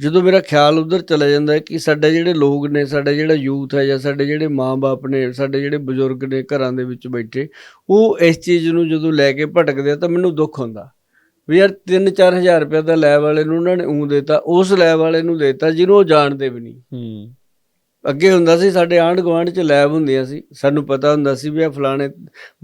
ਜਦੋਂ ਮੇਰਾ ਖਿਆਲ ਉਧਰ ਚਲਾ ਜਾਂਦਾ ਹੈ ਕਿ ਸਾਡੇ ਜਿਹੜੇ ਲੋਕ ਨੇ, ਸਾਡਾ ਜਿਹੜਾ ਯੂਥ ਹੈ ਜਾਂ ਸਾਡੇ ਜਿਹੜੇ ਮਾਂ-ਬਾਪ ਨੇ, ਸਾਡੇ ਜਿਹੜੇ ਬਜ਼ੁਰਗ ਨੇ ਘਰਾਂ ਦੇ ਵਿੱਚ ਬੈਠੇ, ਉਹ ਇਸ ਚੀਜ਼ ਨੂੰ ਜਦੋਂ ਲੈ ਕੇ ਭਟਕਦੇ ਆ ਤਾਂ ਮੈਨੂੰ ਦੁੱਖ ਹੁੰਦਾ। ਵੀ ਯਾਰ 3-4000 ਰੁਪਏ ਦਾ ਲੈਬ ਵਾਲੇ ਨੂੰ ਉਹਨਾਂ ਨੇ ਉਂ ਦੇਤਾ, ਉਸ ਲੈਬ ਵਾਲੇ ਨੂੰ ਦੇਤਾ, ਜਿਹਨੂੰ ਉਹ ਜਾਣਦੇ ਵੀ ਨਹੀਂ। ਹੂੰ। ਅੱਗੇ ਹੁੰਦਾ ਸੀ ਸਾਡੇ ਆਂਢ ਗੁਆਂਢ ਚ ਲੈਬ ਹੁੰਦੀਆਂ ਸੀ। ਸਾਨੂੰ ਪਤਾ ਹੁੰਦਾ ਸੀ ਵੀ ਆ ਫਲਾਣੇ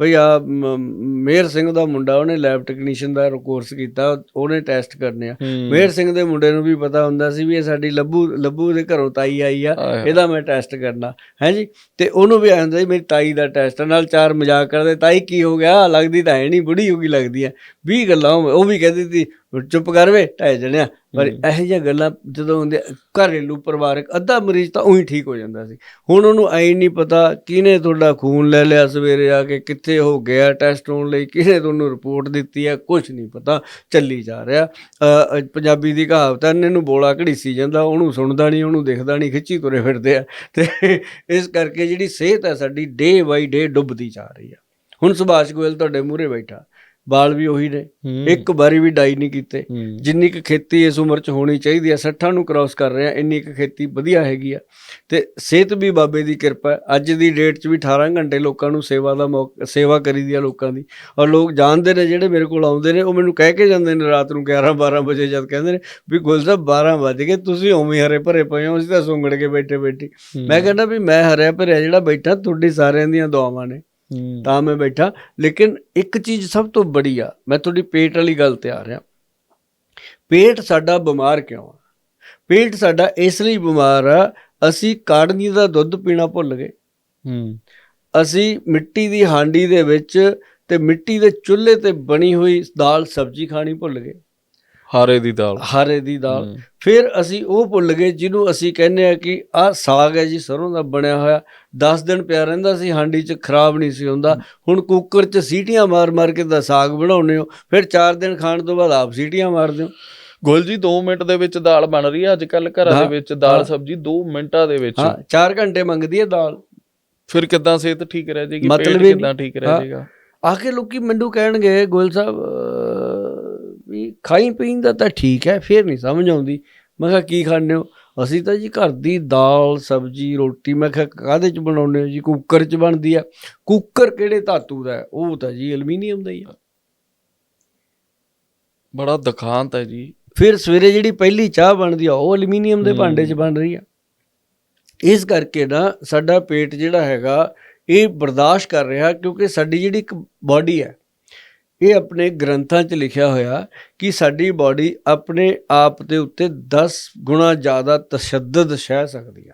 ਬਈ ਆ ਮੇਹਰ ਸਿੰਘ ਦਾ ਮੁੰਡਾ ਉਹਨੇ ਲੈਬ ਟੈਕਨੀਸ਼ੀਅਨ ਦਾ ਕੋਰਸ ਕੀਤਾ ਉਹਨੇ ਟੈਸਟ ਕਰਨੇ ਆ। ਮੇਹਰ ਸਿੰਘ ਦੇ ਮੁੰਡੇ ਨੂੰ ਵੀ ਪਤਾ ਹੁੰਦਾ ਸੀ ਵੀ ਇਹ ਸਾਡੀ ਲੱਭੂ ਲੱਭੂ ਦੇ ਘਰੋਂ ਤਾਈ ਆਈ ਆ। ਇਹਦਾ ਮੈਂ ਟੈਸਟ ਕਰਨਾ। ਹੈ ਜੀ? ਤੇ ਉਹਨੂੰ ਵੀ ਆਉਂਦਾ ਸੀ ਮੇਰੀ ਤਾਈ ਦਾ ਟੈਸਟ ਨਾਲ ਚਾਰ ਮਜ਼ਾਕ ਕਰਦੇ ਤਾਈ ਕੀ ਹੋ ਗਿਆ ਲੱਗਦੀ ਤਾਂ ਹੈ ਨਹੀਂ ਬੁੜੀ ਹੋ ਗਈ ਲੱਗਦੀ ਹੈ 20 ਗੱਲਾਂ ਉਹ ਵੀ ਕਹਿੰਦੀ ਸੀ ਚੁੱਪ ਕਰ ਵੇ ਢਹਿ ਜਣਿਆ ਪਰ ਇਹੋ ਜਿਹੀਆਂ ਗੱਲਾਂ ਜਦੋਂ ਹੁੰਦੇ ਘਰੇਲੂ ਪਰਿਵਾਰਕ ਅੱਧਾ ਮਰੀਜ਼ ਤਾਂ ਉਹੀ ਠੀਕ ਹੋ ਜਾਂਦਾ ਸੀ। ਹੁਣ ਉਹਨੂੰ ਐ ਨਹੀਂ ਪਤਾ ਕਿਹਨੇ ਤੁਹਾਡਾ ਖੂਨ ਲੈ ਲਿਆ ਸਵੇਰੇ ਆ ਕੇ ਕਿੱਥੇ ਹੋ ਗਿਆ ਟੈਸਟ ਹੋਣ ਲਈ ਕਿਹਨੇ ਤੁਹਾਨੂੰ ਰਿਪੋਰਟ ਦਿੱਤੀ ਹੈ ਕੁਝ ਨਹੀਂ ਪਤਾ ਚੱਲੀ ਜਾ ਰਿਹਾ। ਪੰਜਾਬੀ ਦੀ ਕਹਾਵਤ ਹੈ ਨੂੰ ਬੋਲਾ ਘੜੀਸੀ ਜਾਂਦਾ ਉਹਨੂੰ ਸੁਣਦਾ ਨਹੀਂ ਉਹਨੂੰ ਦਿਖਦਾ ਨਹੀਂ ਖਿੱਚੀ ਤੁਰੇ ਫਿਰਦੇ ਆ। ਤੇ ਇਸ ਕਰਕੇ ਜਿਹੜੀ ਸਿਹਤ ਹੈ ਸਾਡੀ ਡੇ ਬਾਈ ਡੇ ਡੁੱਬਦੀ ਜਾ ਰਹੀ ਆ। ਹੁਣ ਸੁਭਾਸ਼ ਗੋਇਲ ਤੁਹਾਡੇ ਮੂਹਰੇ ਬੈਠਾ। ਬਾਲ ਵੀ ਉਹੀ ਨੇ। ਇੱਕ ਵਾਰੀ ਵੀ ਡਾਈ ਨਹੀਂ ਕੀਤੇ। ਜਿੰਨੀ ਕੁ ਖੇਤੀ ਇਸ ਉਮਰ 'ਚ ਹੋਣੀ ਚਾਹੀਦੀ ਹੈ 60 ਨੂੰ ਕ੍ਰਾਸ ਕਰ ਰਹੇ ਆ ਇੰਨੀ ਕੁ ਖੇਤੀ ਵਧੀਆ ਹੈਗੀ ਆ। ਤੇ ਸਿਹਤ ਵੀ ਬਾਬੇ ਦੀ ਕਿਰਪਾ ਅੱਜ ਦੀ ਡੇਟ 'ਚ ਵੀ 18 ਘੰਟੇ ਲੋਕਾਂ ਨੂੰ ਸੇਵਾ ਦਾ ਸੇਵਾ ਕਰੀਦੀ ਆ ਲੋਕਾਂ ਦੀ। ਔਰ ਲੋਕ ਜਾਣਦੇ ਨੇ ਜਿਹੜੇ ਮੇਰੇ ਕੋਲ ਆਉਂਦੇ ਨੇ ਉਹ ਮੈਨੂੰ ਕਹਿ ਕੇ ਜਾਂਦੇ ਨੇ ਰਾਤ ਨੂੰ 11 12 ਵਜੇ ਜਦ ਕਹਿੰਦੇ ਨੇ ਵੀ ਗੁਲ ਸਾਹਿਬ 12 ਵਜ ਗਏ ਤੁਸੀਂ ਉਵੇਂ ਹਰੇ ਭਰੇ ਪਏ ਹੋ ਅਸੀਂ ਤਾਂ ਸੁੰਗੜ ਕੇ ਬੈਠੇ ਬੈਠੇ ਮੈਂ ਕਹਿੰਦਾ ਵੀ ਮੈਂ ਹਰਿਆ ਭਰਿਆ ਜਿਹੜਾ ਬੈਠਾ ਤੁਹਾਡੀ ਸਾਰਿਆਂ ਦੀਆਂ ਦੁਆਵਾਂ ਨੇ। ਤਾਂ ਮੈਂ ਬੈਠਾ। ਲੇਕਿਨ ਇੱਕ ਚੀਜ਼ ਸਭ ਤੋਂ ਬੜੀ ਆ ਮੈਂ ਤੁਹਾਡੀ ਪੇਟ ਵਾਲੀ ਗੱਲ ਤੇ ਆ। ਰਿਹਾ ਪੇਟ ਸਾਡਾ ਬਿਮਾਰ ਕਿਉਂ ਆ? ਪੇਟ ਸਾਡਾ ਇਸ ਲਈ ਬਿਮਾਰ ਆ ਅਸੀਂ ਕਾੜਨੀ ਦਾ ਦੁੱਧ ਪੀਣਾ ਭੁੱਲ ਗਏ। ਹੂੰ। ਅਸੀਂ ਮਿੱਟੀ ਦੀ ਹਾਂਡੀ ਦੇ ਵਿੱਚ ਤੇ ਮਿੱਟੀ ਦੇ ਚੁੱਲ੍ਹੇ ਤੇ ਬਣੀ ਹੋਈ ਦਾਲ ਸਬਜ਼ੀ ਖਾਣੀ ਭੁੱਲ ਗਏ। ਹਾਰੇ ਦੀ ਦਾਲ। ਹਾਰੇ ਦੀ ਦਾਲ। ਫਿਰ ਅਸੀਂ ਉਹ ਭੁੱਲ ਗਏ ਜਿਹਨੂੰ ਅਸੀਂ ਕਹਿੰਦੇ ਆ ਕਿ ਆਹ ਸਾਗ ਹੈ ਜੀ ਸਰੋਂ ਦਾ ਬਣਿਆ ਹੋਇਆ। 10 ਦਿਨ ਪਿਆ ਰਹਿੰਦਾ ਸੀ ਹਾਂਡੀ 'ਚ ਖਰਾਬ ਨਹੀਂ ਸੀ ਹੁੰਦਾ। ਹੁਣ ਕੁੱਕਰ 'ਚ ਸੀਟੀਆਂ ਮਾਰ-ਮਾਰ ਕੇ ਦਾ ਸਾਗ ਬਣਾਉਂਦੇ ਹੋ। ਫਿਰ 4 ਦਿਨ ਖਾਣ ਤੋਂ ਬਾਅਦ ਆਪ ਸੀਟੀਆਂ ਮਾਰਦੇ ਹੋ। ਗੁਲ ਜੀ 2 ਮਿੰਟ ਦੇ ਵਿੱਚ ਦਾਲ ਬਣ ਰਹੀ ਹੈ ਅੱਜ ਕੱਲ ਘਰਾਂ ਦੇ ਵਿੱਚ। ਦਾਲ। ਸਬਜ਼ੀ 2 ਮਿੰਟਾਂ ਦੇ ਵਿੱਚ। ਹਾਂ 4 ਘੰਟੇ ਮੰਗਦੀ ਹੈ ਦਾਲ। ਫਿਰ ਕਿੱਦਾਂ ਸਿਹਤ ਠੀਕ ਰਹਿ ਮਤਲਬ ਪੇਟ ਕਿੱਦਾਂ। ਠੀਕ ਰਹਿ ਹਾਂ। ਜਾਏਗਾ? ਆ ਕੇ ਲੋਕੀ ਮੈਨੂੰ ਕਹਿਣਗੇ ਗੋਇਲ ਸਾਹਿਬ ਖਾਈ ਪੀਣ ਦਾ ਤਾਂ ਠੀਕ ਹੈ ਫਿਰ ਨਹੀਂ ਸਮਝ ਆਉਂਦੀ। ਮੈਂ ਕਿਹਾ ਕੀ ਖਾਂਦੇ ਹੋ? ਅਸੀਂ ਤਾਂ ਜੀ ਘਰ ਦੀ ਦਾਲ ਸਬਜੀ ਰੋਟੀ ਮੈਂ ਕਿਹਾ ਕਾਹਦੇ ਚ ਬਣਾਉਂਦੇ ਹੋ ਜੀ? ਕੁੱਕਰ ਚ ਬਣਦੀ ਆ ਕੁੱਕਰ ਕਿਹੜੇ ਧਾਤੂ ਦਾ ਹੈ? ਉਹ ਤਾਂ ਜੀ ਐਲੂਮੀਨੀਅਮ ਦਾ ਹੀ ਆ ਬੜਾ ਦੁਖਾਂਤ ਹੈ ਜੀ। ਫਿਰ ਸਵੇਰੇ ਜਿਹੜੀ ਪਹਿਲੀ ਚਾਹ ਬਣਦੀ ਆ ਉਹ ਐਲੂਮੀਨੀਅਮ ਦੇ। ਭਾਂਡੇ 'ਚ ਬਣ ਰਹੀ ਆ। ਇਸ ਕਰਕੇ ਨਾ ਸਾਡਾ ਪੇਟ ਜਿਹੜਾ ਹੈਗਾ ਇਹ ਬਰਦਾਸ਼ਤ ਕਰ ਰਿਹਾ ਕਿਉਂਕਿ ਸਾਡੀ ਜਿਹੜੀ ਇੱਕ ਬਾਡੀ ਹੈ ਇਹ ਆਪਣੇ ਗ੍ਰੰਥਾਂ 'ਚ ਲਿਖਿਆ ਹੋਇਆ ਕਿ ਸਾਡੀ ਬਾਡੀ ਆਪਣੇ ਆਪ ਦੇ ਉੱਤੇ 10 ਗੁਣਾ ਜ਼ਿਆਦਾ ਤਸ਼ੱਦਦ ਸਹਿ ਸਕਦੀ ਆ।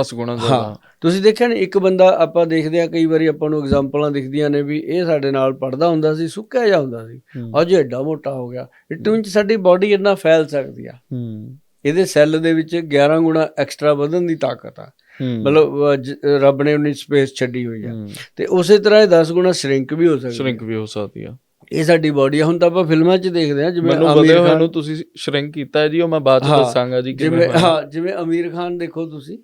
10 ਗੁਣਾ ਜ਼ਿਆਦਾ। ਤੁਸੀਂ ਦੇਖਿਆ ਨਾ ਇੱਕ ਬੰਦਾ ਆਪਾਂ ਦੇਖਦੇ ਆ ਕਈ ਵਾਰੀ ਆਪਾਂ ਨੂੰ ਐਗਜ਼ਾਮਪਲਾਂ ਦਿਖਦੀਆਂ ਨੇ ਵੀ ਇਹ ਸਾਡੇ ਨਾਲ ਪੜਦਾ ਹੁੰਦਾ ਸੀ ਸੁੱਕਿਆ ਜਾ ਹੁੰਦਾ ਸੀ। ਅੱਜ ਐਡਾ ਮੋਟਾ ਹੋ ਗਿਆ। ਇਟ ਮੀਨਸ ਸਾਡੀ ਬਾਡੀ ਇੰਨਾ ਫੈਲ ਸਕਦੀ ਆ। ਹੂੰ। ਇਹਦੇ ਸੈੱਲ ਦੇ ਵਿੱਚ 11 ਗੁਣਾ ਐਕਸਟਰਾ ਵਧਣ ਦੀ ਤਾਕਤ ਆ। ਮਤਲਬ ਰੱਬ ਨੇ ਉਨੀ ਸਪੇਸ ਛੱਡੀ ਹੋਈ ਆ। ਤੇ ਉਸੇ ਤਰ੍ਹਾਂ ਇਹ 10 ਗੁਣਾ ਸ਼ਰਿੰਕ ਵੀ ਹੋ ਸਕਦੀ ਸ਼ਰਿੰਕ ਵੀ ਹੋ ਸਕਦੀ ਆ। ਇਹ ਸਾਡੀ ਬਾਡੀ ਆ। ਹੁਣ ਤਾਂ ਆਪਾਂ ਫਿਲਮਾਂ 'ਚ ਦੇਖਦੇ ਆ ਜਿਵੇਂ ਅਮੀਰ ਖਾਨ ਨੂੰ ਤੁਸੀਂ ਸ਼ਰਿੰਕ ਕੀਤਾ ਜੀ ਉਹ ਮੈਂ ਬਾਅਦ ਚ ਦੱਸਾਂਗਾ ਜੀ ਜਿਵੇਂ ਕਿਵੇਂ। ਹਾਂ ਜਿਵੇਂ ਅਮੀਰ ਖਾਨ ਦੇਖੋ ਤੁਸੀਂ।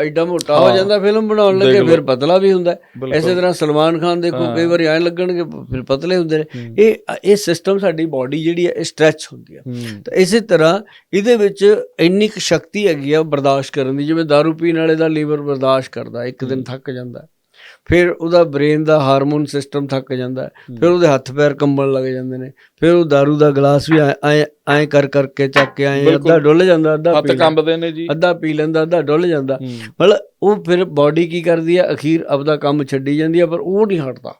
ਐਡਾ ਮੋਟਾ ਹੋ। ਜਾਂਦਾ ਫਿਲਮ ਬਣਾਉਣ ਲੱਗੇ ਦੇਖ। ਫਿਰ ਪਤਲਾ ਵੀ ਹੁੰਦਾ। ਇਸੇ ਤਰ੍ਹਾਂ ਸਲਮਾਨ ਖਾਨ ਦੇਖੋ ਹਾਂ। ਕਈ ਵਾਰੀ ਐਂ ਲੱਗਣਗੇ ਫਿਰ ਪਤਲੇ ਹੁੰਦੇ ਨੇ। ਇਹ ਇਹ ਸਿਸਟਮ ਸਾਡੀ ਬਾਡੀ ਜਿਹੜੀ ਹੈ ਸਟ੍ਰੈਚ ਹੁੰਦੀ ਹੂੰ ਤਾਂ ਇਸੇ ਤਰ੍ਹਾਂ ਇਹਦੇ ਵਿੱਚ ਇੰਨੀ ਕੁ ਸ਼ਕਤੀ ਹੈਗੀ ਆ ਬਰਦਾਸ਼ਤ ਕਰਨ ਦੀ ਜਿਵੇਂ दारू ਪੀਣ ਵਾਲੇ ਦਾ ਲੀਵਰ ਬਰਦਾਸ਼ਤ ਕਰਦਾ ਇੱਕ ਦਿਨ ਥੱਕ ਜਾਂਦਾ। ਫਿਰ ਉਹਦਾ ਬ੍ਰੇਨ ਦਾ ਹਾਰਮੋਨ ਸਿਸਟਮ ਥੱਕ ਜਾਂਦਾ ਹੈ। ਫਿਰ ਉਹਦੇ ਹੱਥ ਪੈਰ ਕੰਬਣ ਲੱਗ ਜਾਂਦੇ ਨੇ। ਫਿਰ ਉਹ दारू ਦਾ ਗਲਾਸ ਵੀ ਐ ਐ ਕਰ ਕਰਕੇ ਚੱਕ ਕੇ ਐ ਬਿਲਕੁਲ। ਅੱਧਾ ਡੁੱਲ ਜਾਂਦਾ ਅੱਧਾ ਹੱਥ ਕੰਬਦੇ ਨੇ ਜੀ। ਅੱਧਾ ਪੀ ਲੈਂਦਾ ਅੱਧਾ ਡੁੱਲ ਜਾਂਦਾ। ਹੂੰ। ਮਤਲਬ ਉਹ ਫਿਰ ਬਾਡੀ ਕੀ ਕਰਦੀ ਆ ਅਖੀਰ ਆਪਦਾ ਕੰਮ ਛੱਡੀ ਜਾਂਦੀ ਆ ਪਰ ਉਹ ਨਹੀਂ ਹਟਦਾ।